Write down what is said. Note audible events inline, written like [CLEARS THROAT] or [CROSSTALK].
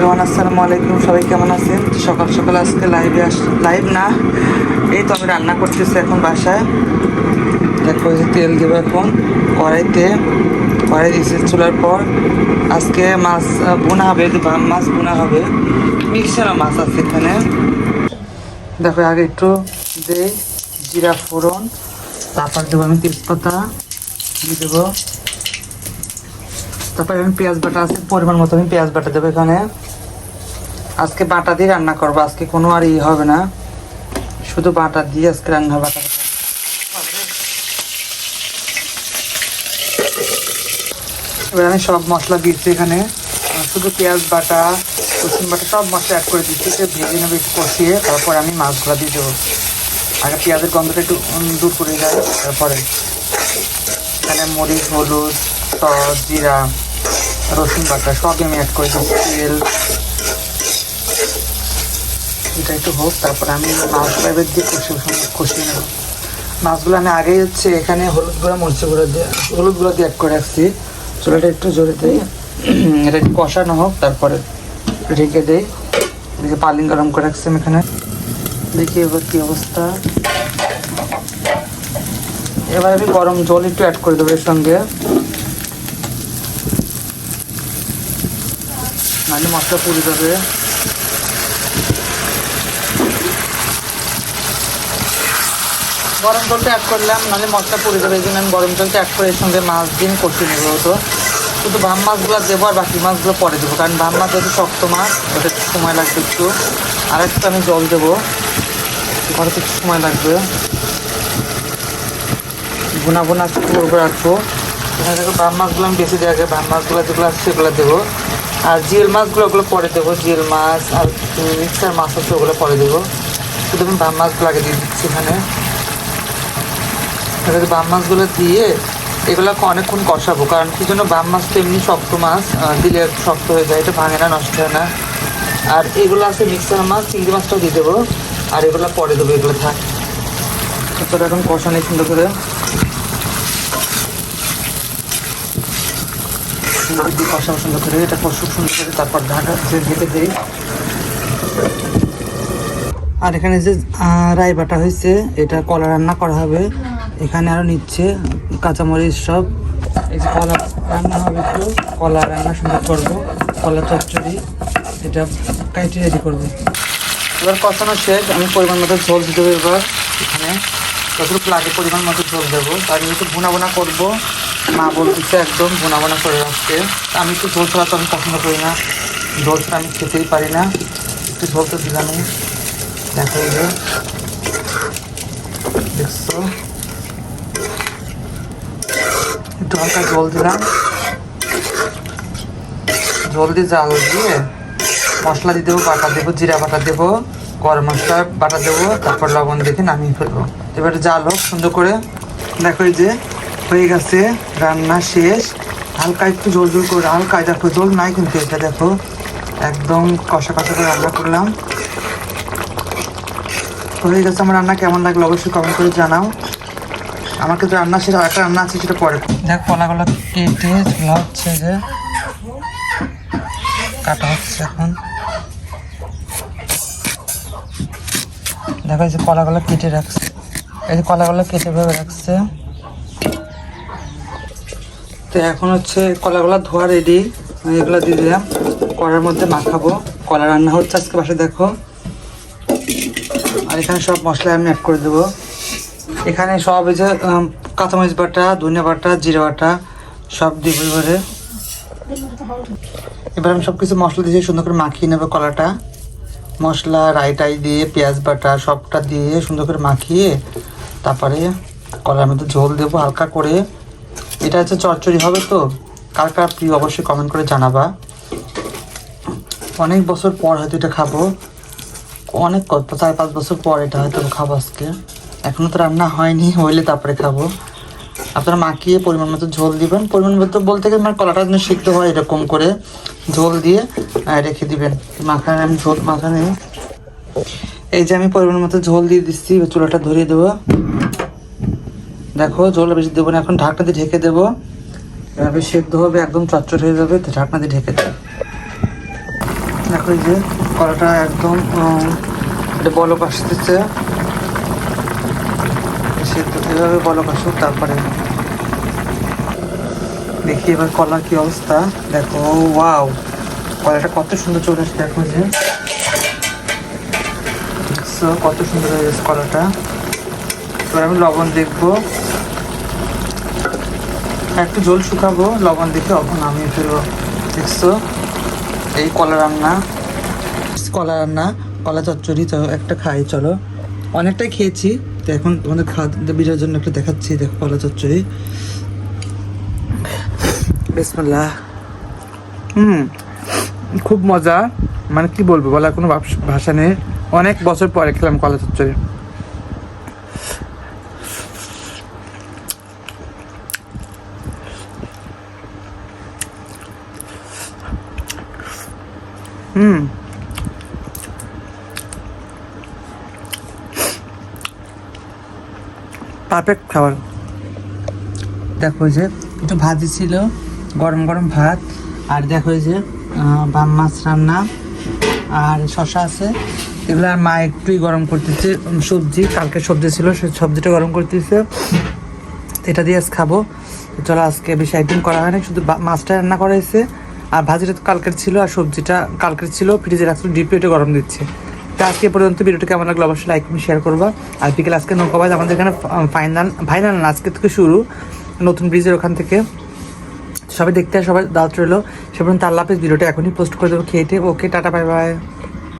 রহমান আসসালামু আলাইকুম। সবাই কেমন আছেন? সকাল সকাল আজকে লাইভে আস লাইভ না। এই তো আমি রান্না করতেছি এখন বাসায়। দেখো যে তেল দেবো এখন কড়াইতে। কড়াই দিয়েছি চুলার পর। আজকে মাছ বোনা হবে মাছ বোনা হবে। মিক্সার মাছ আছে এখানে। দেখো আগে একটু দেই জিরা ফোড়ন, তারপর দেবো আমি তেজপাতা, দিয়ে দেবো। তারপরে আমি পেঁয়াজ বাটা আছে, পরিমাণ মতো আমি পেঁয়াজ বাটা দেবো এখানে। আজকে বাটা দিয়ে রান্না করব, আজকে কোনো আর ই হবে না। শুধু বাটা দিয়ে আজকে রান্না বাটা এবার আমি সব মশলা দিচ্ছি এখানে। শুধু পেঁয়াজ বাটা, রসুন বাটা, সব মশলা অ্যাড করে দিচ্ছি। সে ভেজে নেবে একটু কষিয়ে, তারপর আমি মাছগুলো দিয়ে দেবো। আগে পেঁয়াজের গন্ধটা একটু দূর করে যায় তারপরে এখানে মরিচ, হলুদ, সস, জিরা, রসুন বাটা সবই আমি অ্যাড করে দিচ্ছি তেল। এটা একটু হোক, তারপরে আমি মাছগুলো এবার দিয়ে কষিয়ে কষিয়ে নেব। মাছগুলো আমি আগে হচ্ছে এখানে হলুদ গুঁড়া মরিচ গুঁড়া দিয়ে, হলুদ গুঁড়ো দিয়ে অ্যাড করে রাখছি। চুলাটা একটু জোরে দিই। [CLEARS THROAT] এটা একটু কষানো হোক, তারপরে ঢেকে দিই। দেখি পালিং গরম করে রাখছি আমি এখানে। দেখি এবার কী অবস্থা। এবার আমি গরম জল একটু অ্যাড করে দেবো এর সঙ্গে। নাহলে মশলা পুড়ে যাবে। গরম জলটা অ্যাড করলাম, নাহলে মশলা পুড়ে যাবে। এই জন্য আমি গরম জলটা অ্যাড করে এর সঙ্গে মাছ দিন কষিয়ে নেব, তো। শুধু ভাম মাছগুলো দেবো আর বাকি মাছগুলো পরে দেবো, কারণ ভাম মাছ যেহেতু শক্ত মাছ ওটা একটু সময় লাগবে একটু। আর একটু আমি জল দেবো। ঘরে একটু সময় লাগবে। বোনা বোনা একটু করব রাখব। এখানে দেখো বাম মাছগুলো আমি বেশি দেওয়া বাম মাছগুলো যেগুলো আছে সেগুলো দেবো। আর জিএল মাছগুলো ওগুলো পরে দেবো জিএল মাছ আর মিক্সার মাছ আছে ওগুলো পরে দেবো। শুধু আমি বাম মাছগুলো আগে দিয়ে দিচ্ছি এখানে। এবারে বাম মাছগুলো দিয়ে এগুলোকে অনেকক্ষণ কষাবো, কারণ কি জন্য বাম মাছ তো এমনি শক্ত মাছ দিলে শক্ত হয়ে যায়, এটা ভাঙে না, নষ্ট হয় না। আর এগুলো আছে মিক্সার মাছ, চিংড়ি মাছটাও দিয়ে দেবো, আর এগুলো পরে দেবো, এগুলো থাক। তারপরে এখন কষানি সুন্দর করে। সুন্দর সুন্দর করে, এটা কষুক সুন্দর করে, তারপর ঢাকা ঢেকে দিই। আর এখানে যে রাই বাটা হয়েছে, এটা কলা রান্না করা হবে। এখানে আরও নিচ্ছে, কাঁচামরিচ সব। এই যে কলা রান্না হবে একটু। কলা রান্না সুন্দর করব। কলা চচ্চড়ি, এটা কাইটে রেডি করব। এবার কষানো শেষ। আমি পরিমাণ মতো ঝোল দিতে দেবো এবার এখানে। যতটুকু লাগে পরিমাণ মতো ঝোল দেবো। তার যেহেতু ভুনা বোনা করব। মা বলতেছে একদম ভুনা বোনা করে রাখতে আমি একটু ঝোল ছাড়া তো আমি পছন্দ করি না। ঝোল আমি খেতেই পারি না। একটু ঝোল তো দিলামই। দেখো দেখছ? একটু হালকা জল দিলাম। জল দিয়ে জাল দিয়ে মশলা দিয়ে দেবো, বাটা দেবো, জিরা বাটা দেবো, গরম মশলা বাটা দেবো, তারপর লবণ দেখে নামিয়ে ফেলব। এবার জাল হোক সুন্দর করে। দেখো যে হয়ে গেছে, রান্না শেষ। হালকা একটু জল জল করে, হালকা দেখো জল নাই কিন্তু এটা দেখো। একদম কষা কষা করে রান্না করলাম। হয়ে গেছে আমার রান্না, কেমন লাগল অবশ্যই কমেন্ট করে জানাও। আমার কিন্তু রান্না শেষ আর একটা রান্না আছে সেটা পরে দেখ, কলাগুলো কেটে চুলা হচ্ছে যে, কাটা হচ্ছে এখন। দেখো এই যে কলাগুলো কেটে রাখছে। এই যে কলাগুলো কেটে ভেবে রাখছে। তো এখন হচ্ছে কলাগুলো ধোয়া রেডি এগুলো দিয়ে দিলাম। কড়ার মধ্যে মাখাবো। কলা রান্না হচ্ছে আজকে পাশে, দেখো। আর এখানে সব মশলা আমি অ্যাড করে দেবো। এখানে সব এই যে কাঁচামরিচ বাটা, ধনিয়া বাটা, জিরা বাটা, সব দিব এবারে এবার আমি সব কিছু মশলা দিয়ে সুন্দর করে মাখিয়ে নেব কলাটা। মশলা রাইটাই দিয়ে, পেঁয়াজ বাটা, সবটা দিয়ে সুন্দর করে মাখিয়ে তারপরে কলার মধ্যে ঝোল দেবো হালকা করে। এটা হচ্ছে চচ্চড়ি হবে তো? কার কার প্রিয় অবশ্যই কমেন্ট করে জানাবা। অনেক বছর পর হয়তো এটা খাব। অনেক চার পাঁচ বছর পর এটা হয়তো খাব আজকে। এখনও তো রান্না হয়নি, হইলে তারপরে খাব। আপনারা মাখিয়ে পরিমাণ মতো ঝোল দিবেন। পরিমাণ মতো বলতে গেলে মানে কলাটা যেন সিদ্ধ হয় এরকম করে ঝোল দিয়ে রেখে দিবেন। মাখানে আমি ঝোল মাখা মাখানে এই যে আমি পরিমাণ মতো ঝোল দিয়ে দিচ্ছি, চুলাটা ধরিয়ে দেবো। দেখো ঝোল বেশি দেবো না, এখন ঢাকনা দিয়ে ঢেকে দেবো। এভাবে সেদ্ধ হবে, একদম চচ্চর হয়ে যাবে, তো ঢাকনা দিয়ে ঢেকে দেবো। দেখো এই যে কলাটা একদম এটা বলক আসতেছে। সেদ্ধ এভাবে বলক আসুক তারপরে দেখি এবার কলার কি অবস্থা। দেখো, ওয়াও, কলাটা কত সুন্দর চলে আসছে দেখো যে। কত সুন্দর হয়ে গেছে কলাটা। এবার আমি লবণ দেখব। একটু জল শুকাবো, লবণ দেখে তখন আমি ফেলব। দেখছ, এই কলা রান্না। কলা রান্না, কলা চচ্চড়ি, তো একটা খাই, চলো। অনেকটাই খেয়েছি। তো এখন তোমাদের খাদ্য বিটার জন্য একটা দেখাচ্ছি, দেখো কলা চচ্চড়ি। হুম, খুব মজা। মানে কি বলব, বলার কোনো ভাষা নেই। অনেক বছর পরে খেলাম কলা চচ্চড়ি। হুম। পারফেক্ট খাবার। দেখো যে একটু ভাজি ছিল, গরম গরম ভাত। আর দেখো যে বাম মাছ রান্না। আর শশা আছে। এগুলো আর মা একটুই গরম করতেছে সবজি। কালকে সবজি ছিল সেই সবজিটা গরম করতেছে। এটা দিয়ে আজ খাব। চলো, আজকে বেশি আইটেম করা হয়নি শুধু মাছটা রান্না করা হয়েছে। আর ভাজিটা তো কালকের ছিল, আর সবজিটা কালকের ছিল। ফ্রিজে রাখছিল ডিপ গরম দিচ্ছে। তো আজকে পর্যন্ত ভিডিওটা কেমন লাগল অবশ্যই লাইক শেয়ার করবা। আর বিকেল আজকে নৌকাবাজ আমাদের এখানে ফাইনাল ফাইনাল আজকে থেকে শুরু, নতুন ব্রিজের ওখান থেকে। সবাই দেখতে, সবাই দাঁত রইল। সে পর্যন্ত আল্লাহ হাফিজ, ভিডিওটা এখনই পোস্ট করে দেবো খেয়েটে ওকে টাটা বাই বাই